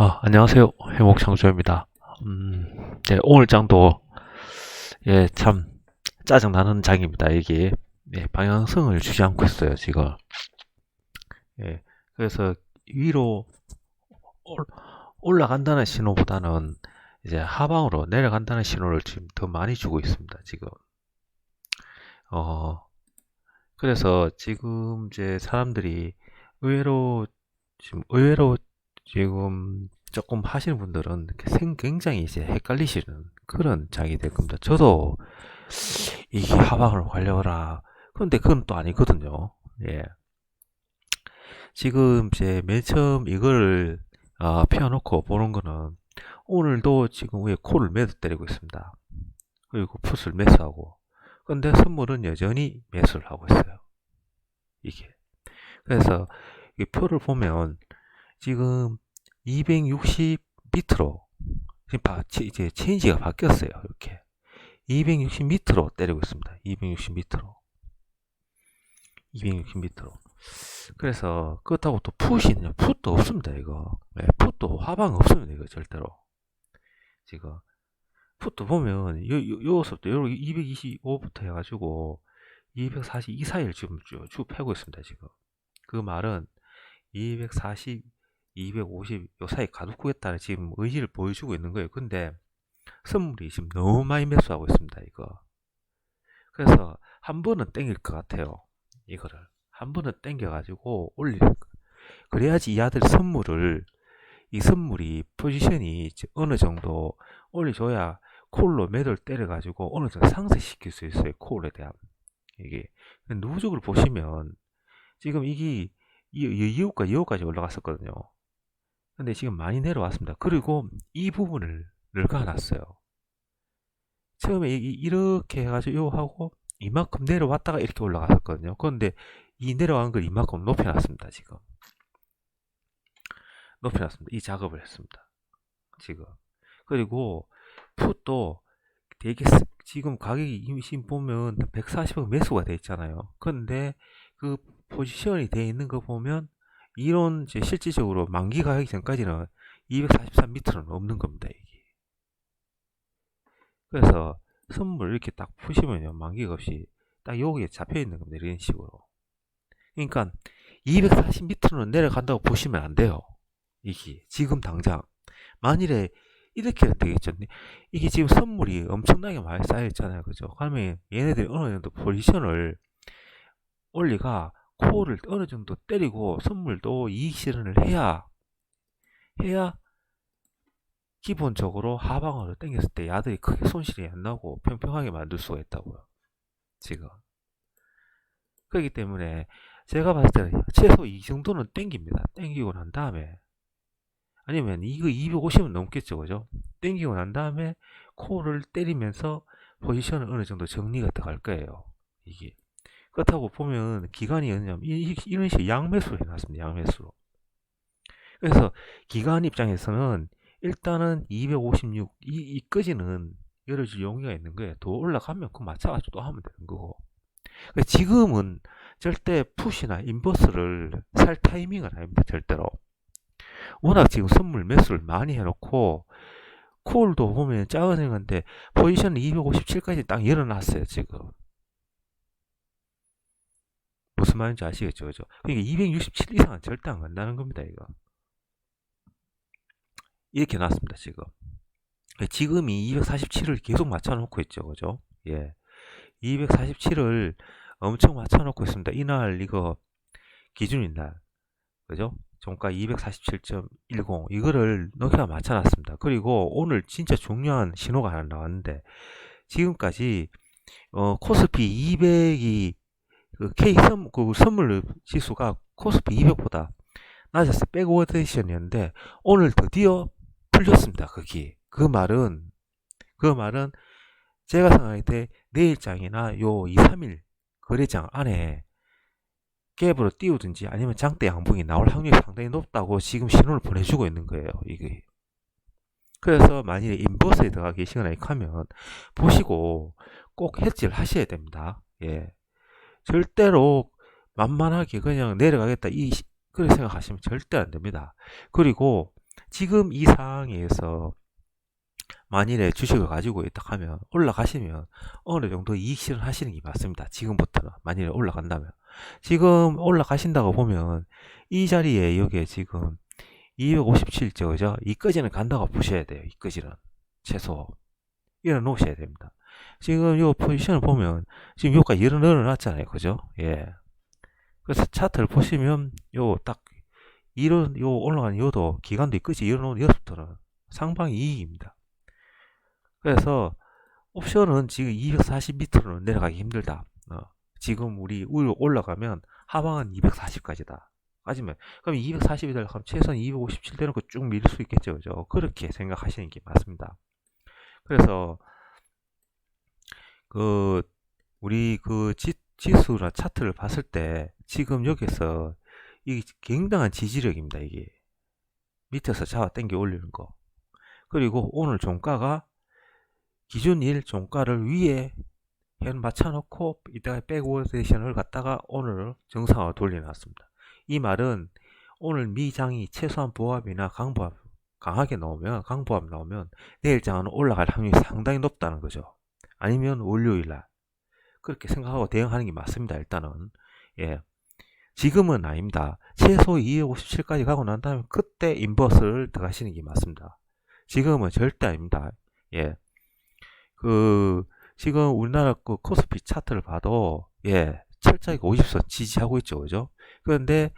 아, 안녕하세요. 해목창조입니다. 음, 네, 오늘 장도, 예, 참, 짜증나는 장입니다. 이게, 예, 방향성을 주지 않고 있어요, 지금. 예, 그래서 위로 올, 올라간다는 신호보다는 이제 하방으로 내려간다는 신호를 지금 더 많이 주고 있습니다, 지금. 어, 그래서 지금 이제 사람들이 의외로, 지금 의외로 지금 조금 하시는 분들은 생 굉장히 이제 헷갈리시는 그런 장이 될 겁니다. 저도 이게 하방을 관려라. 그런데 그건 또 아니거든요. 예. 지금 이제 맨 처음 이걸 어, 펴놓고 보는 거는 오늘도 지금 위에 코를 매도 때리고 있습니다. 그리고 풋을 매수하고. 근데 선물은 여전히 매수를 하고 있어요. 이게. 그래서 이 표를 보면 지금 260 밑으로 이제 체인지가 바뀌었어요. 이렇게 260 밑으로 때리고 있습니다. 260 밑으로 260 밑으로 그래서 그렇다고 또 풋이냐 풋도 없습니다. 이거 네, 풋도 하방 없습니다. 이거 절대로 지금 풋도 보면 요, 요, 요서부터 요 225부터 해가지고 240이 사이를 지금 쭉, 쭉 패고 있습니다. 지금 그 말은 240 250 요 사이 가두겠다는 지금 의지를 보여주고 있는 거예요. 근데 선물이 지금 너무 많이 매수하고 있습니다. 이거. 그래서 한 번은 땡길 것 같아요. 이거를 한 번은 땡겨가지고 올릴 그래야지 이 아들 선물을 이 선물이 포지션이 어느 정도 올려줘야 콜로 매를 때려가지고 어느 정도 상승시킬 수 있어요. 콜에 대한 이게 누적으로 보시면 지금 이게 이후가 이후까지 올라갔었거든요. 근데 지금 많이 내려왔습니다. 그리고 이 부분을 늙어놨어요. 처음에 이렇게 해가지고 요 하고 이만큼 내려왔다가 이렇게 올라갔었거든요. 그런데 이 내려간 걸 이만큼 높여놨습니다. 지금 높여놨습니다. 이 작업을 했습니다. 지금 그리고 풋도 되게 지금 가격이 지금 보면 140억 매수가 돼 있잖아요. 그런데 그 포지션이 돼 있는 거 보면 이런 이제 실질적으로 만기가 하기 전까지는 243m는 없는 겁니다. 이게. 그래서 선물 이렇게 딱 푸시면요. 만기가 없이 딱 여기에 잡혀 있는 겁니다. 이런 식으로. 그러니까 240m는 내려간다고 보시면 안 돼요. 이게 지금 당장 만일에 이렇게 되겠죠. 이게 지금 선물이 엄청나게 많이 쌓여 있잖아요. 그죠? 그러면 얘네들이 어느 정도 포지션을 올리가 코어를 어느 정도 때리고 선물도 이익 실현을 해야 해야 기본적으로 하방으로 당겼을 때 야들이 크게 손실이 안 나고 평평하게 만들 수가 있다고요. 지금. 그렇기 때문에 제가 봤을 때는 최소 이 정도는 땡깁니다. 땡기고 난 다음에 아니면 이거 250은 넘겠죠. 그죠? 땡기고 난 다음에 코를 때리면서 포지션을 어느 정도 정리가 들어갈 거예요. 이게. 그렇다고 보면 기간이 언냐면 이런 식으로 양매수로 해놨습니다. 양매수로. 그래서 기간 입장에서는 일단은 256 이, 이까지는 열어줄 용의가 있는 거예요. 더 올라가면 그 맞춰가지고 또 하면 되는 거고. 지금은 절대 푸시나 인버스를 살 타이밍은 아닙니다. 절대로. 워낙 지금 선물 매수를 많이 해놓고 콜도 보면 작은 행인데 포지션 257까지 딱 열어놨어요. 지금. 무슨 말인지 아시겠죠? 그죠? 그러니까 267 이상은 절대 안 간다는 겁니다, 이거. 이렇게 놨습니다, 지금. 지금이 247을 계속 맞춰놓고 있죠, 그죠? 예. 247을 엄청 맞춰놓고 있습니다. 이날 이거 기준인 날, 그죠? 종가 247.10 이거를 노키아 맞춰놨습니다. 그리고 오늘 진짜 중요한 신호가 하나 나왔는데 지금까지 어, 코스피 200이 그 K 선, 그 선물 지수가 코스피 200보다 낮았어. 백워드션이었는데 오늘 드디어 풀렸습니다. 거기. 그 말은 그 말은 제가 생각할 때 내일장이나 요 2, 3일 거래장 안에 갭으로 띄우든지 아니면 장대 양봉이 나올 확률이 상당히 높다고 지금 신호를 보내주고 있는 거예요. 이게. 그래서 만일에 인버스에 들어가 계시거나 하면 보시고 꼭 해지를 하셔야 됩니다. 예. 절대로 만만하게 그냥 내려가겠다 이 그렇게 생각하시면 절대 안 됩니다. 그리고 지금 이 상황에서 만일에 주식을 가지고 있다 하면 올라가시면 어느 정도 이익 실현 하시는 게 맞습니다. 지금부터는 만일에 올라간다면 지금 올라가신다고 보면 이 자리에 여기에 지금 257죠, 그죠? 이까지는 간다고 보셔야 돼요. 이까지는 최소 일어 놓으셔야 됩니다. 지금 요 포지션을 보면 지금 요까지 일어 늘어났잖아요, 그죠? 예. 그래서 차트를 보시면 요 딱 이런 요 올라간 요도 기간도 이까지 일어 놓은 여섯부터는 상방 이익입니다. 그래서 옵션은 지금 240m로는 내려가기 힘들다. 어, 지금 우리 위로 올라가면 하방은 240까지다. 까지면 그럼 240이 되려면 최소한 257 되는 거쭉밀수 있겠죠, 그죠? 그렇게 생각하시는 게 맞습니다. 그래서 그 우리 그 지, 지수나 차트를 봤을 때 지금 여기서 이 굉장한 지지력입니다, 이게 밑에서 잡아 당겨 올리는 거. 그리고 오늘 종가가 기준 일 종가를 위에 현 맞춰놓고 이따가 백오세션을 갖다가 오늘 정상화로 돌려놨습니다. 이 말은 오늘 미장이 최소한 보합이나 강보합 강하게 나오면 강보합 나오면 내일 장은 올라갈 확률이 상당히 높다는 거죠. 아니면 월요일 날 그렇게 생각하고 대응하는 게 맞습니다. 일단은 예 지금은 아닙니다. 최소 257까지 가고 난 다음에 그때 인버스를 들어가시는 게 맞습니다. 지금은 절대 아닙니다. 예. 그 지금 우리나라 그 코스피 차트를 봐도 예 철저하게 50선 지지하고 있죠, 그죠? 그런데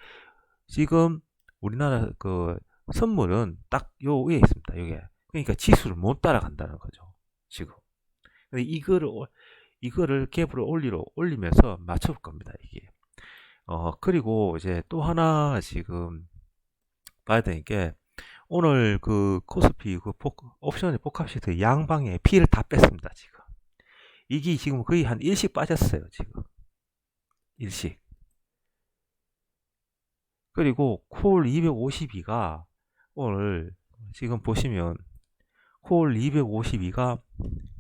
지금 우리나라 그 선물은 딱 요 위에 있습니다. 여기 그러니까 지수를 못 따라간다는 거죠. 지금 이거를 이거를 갭으로 올리로 올리면서 맞춰볼 겁니다. 이게 어 그리고 이제 또 하나 지금 봐야 되는 게 오늘 그 코스피 그 옵션의 복합 시트 양방에 피를 다 뺐습니다. 지금 이게 지금 거의 한 일씩 빠졌어요. 지금 일씩 그리고 콜 252가 오늘 지금 보시면 콜 252가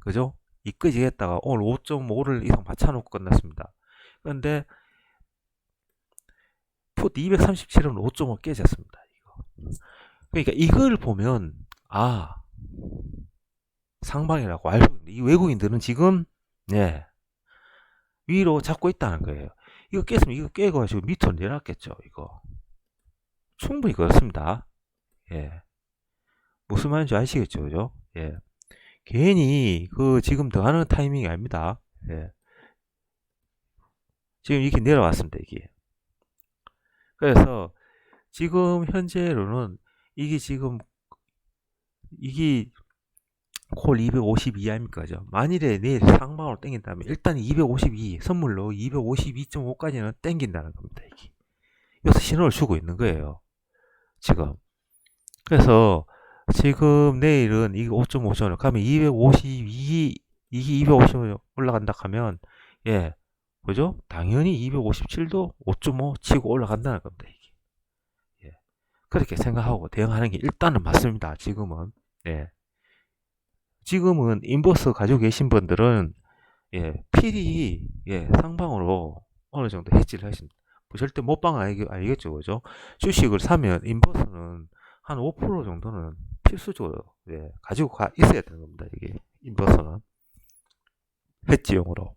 그죠? 이끄지 했다가 오늘 5.5를 이상 받쳐놓고 끝났습니다. 그런데 풋 237은 5.5 깨졌습니다. 이거. 그러니까 이걸 보면 아 상방이라고 알고 있는데 이 외국인들은 지금 네 위로 잡고 있다는 거예요. 이거 깼으면 이거 깨고 지고 밑으로 내려놨겠죠. 이거 충분히 그렇습니다. 예 무슨 말인지 아시겠죠, 그죠? 예 괜히 그 지금 더 하는 타이밍이 아닙니다. 예 지금 이렇게 내려왔습니다. 이게 그래서 지금 현재로는 이게 지금 이게 콜 252 아닙니까 죠? 만일에 내일 상방으로 땡긴다면 일단 252 선물로 252.5까지는 땡긴다는 겁니다. 이게 여기서 신호를 주고 있는 거예요. 지금 그래서 지금 내일은 이게 5.5전을 가면 252 이게 250 올라간다 하면 예 그죠? 당연히 257도 5.5 치고 올라간다는 겁니다. 그렇게 생각하고 대응하는 게 일단은 맞습니다. 지금은. 예. 지금은 인버스 가지고 계신 분들은 예, 필히 예, 상방으로 어느 정도 해지를 하십니다. 뭐 절대 못방 알겠, 알겠죠, 그죠? 주식을 사면 인버스는 한 5% 정도는 필수적으로 예, 가지고 가 있어야 되는 겁니다. 이게 인버스는 해지용으로.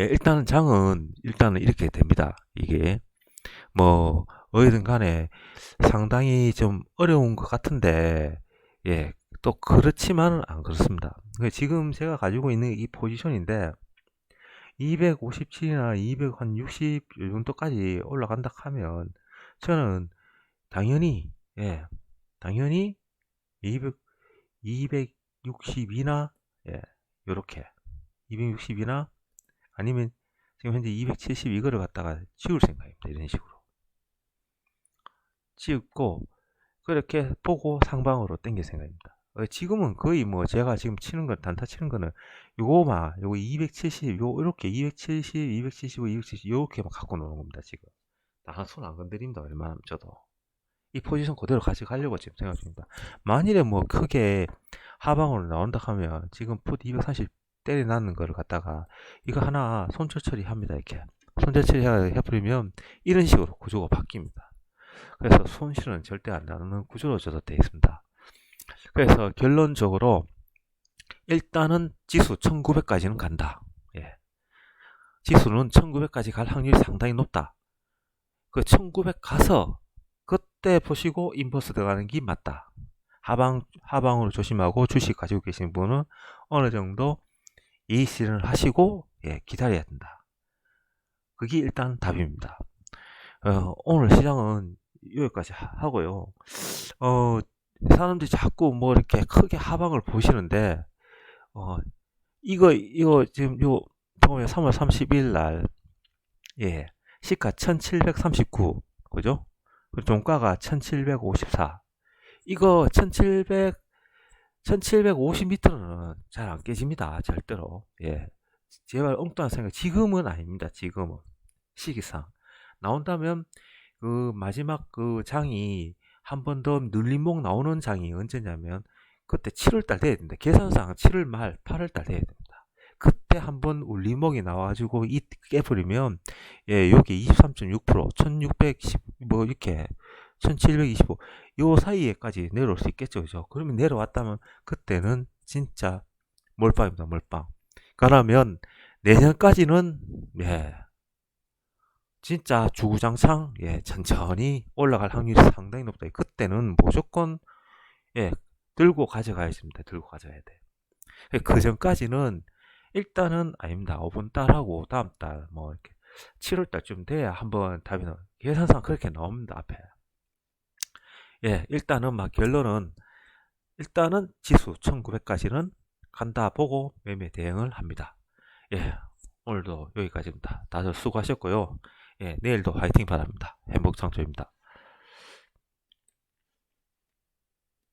예, 일단은 장은 일단은 이렇게 됩니다. 이게 뭐 어디든 간에 상당히 좀 어려운 것 같은데 예, 또 그렇지만은 안 그렇습니다. 그러니까 지금 제가 가지고 있는 이 포지션인데 257이나 260 정도까지 올라간다 하면 저는 당연히 예, 당연히 200 260이나 예, 요렇게 260이나 아니면 지금 현재 270 이거를 갖다가 지울 생각입니다. 이런 식으로. 찍고 그렇게 보고 상방으로 땡길 생각입니다. 어, 지금은 거의 뭐 제가 지금 치는 거 단타 치는 거는 요거만 요거 270 요 이렇게 270 275 270 요렇게 만 갖고 노는 겁니다 지금 나손안 건드립니다 웬만하면 저도 이 포지션 그대로 가져가려고 지금 생각 중입니다 만일에 뭐 크게 하방으로 나온다 하면 지금 풋240 때려 놨는 거를 갖다가 이거 하나 손절 처리합니다 이렇게 손절 처리 해버리면 이런 식으로 구조가 바뀝니다 그래서 손실은 절대 안 나는 구조로 저도 되어 있습니다. 그래서 결론적으로 일단은 지수 1900까지는 간다. 예. 지수는 1900까지 갈 확률이 상당히 높다. 그 1900 가서 그때 보시고 인버스 들어가는 게 맞다. 하방 하방으로 조심하고 주식 가지고 계신 분은 어느 정도 예의 실현을 하시고 예, 기다려야 된다. 그게 일단 답입니다. 어, 오늘 시장은 여기까지 하- 하고요. 어, 사람들이 자꾸 뭐 이렇게 크게 하방을 보시는데 어, 이거 이거 지금 요 보면 3월 30일 날 예, 시가 1739 그죠? 그리고 종가가 1754 이거 1700 1750m는 잘 안 깨집니다. 절대로. 예. 제발 엉뚱한 생각 지금은 아닙니다. 지금은 시기상 나온다면 그 마지막 그 장이 한 번 더 눌림목 나오는 장이 언제냐면 그때 7월달 돼야 됩니다. 계산상 7월 말 8월달 돼야 됩니다. 그때 한번 울림목이 나와가지고 이 깨버리면 예 여기 23.6% 1610 뭐 이렇게 1725 요 사이에까지 내려올 수 있겠죠 그죠? 그러면 내려왔다면 그때는 진짜 몰빵입니다 몰빵. 그러면 내년까지는 예 진짜 주구장창 예 천천히 올라갈 확률이 상당히 높다. 그때는 무조건 예 들고 가져가야 됩니다. 들고 가져야 돼 그 전까지는 일단은 아닙니다 5분 달하고 다음 달 뭐 이렇게 7월 달쯤 돼야 한번 답이 나 계산상 그렇게 나옵니다 앞에. 예 일단은 막 결론은 일단은 지수 1900까지는 간다 보고 매매 대응을 합니다. 예 오늘도 여기까지입니다. 다들 수고하셨고요. 예 내일도 화이팅 바랍니다. 행복창조입니다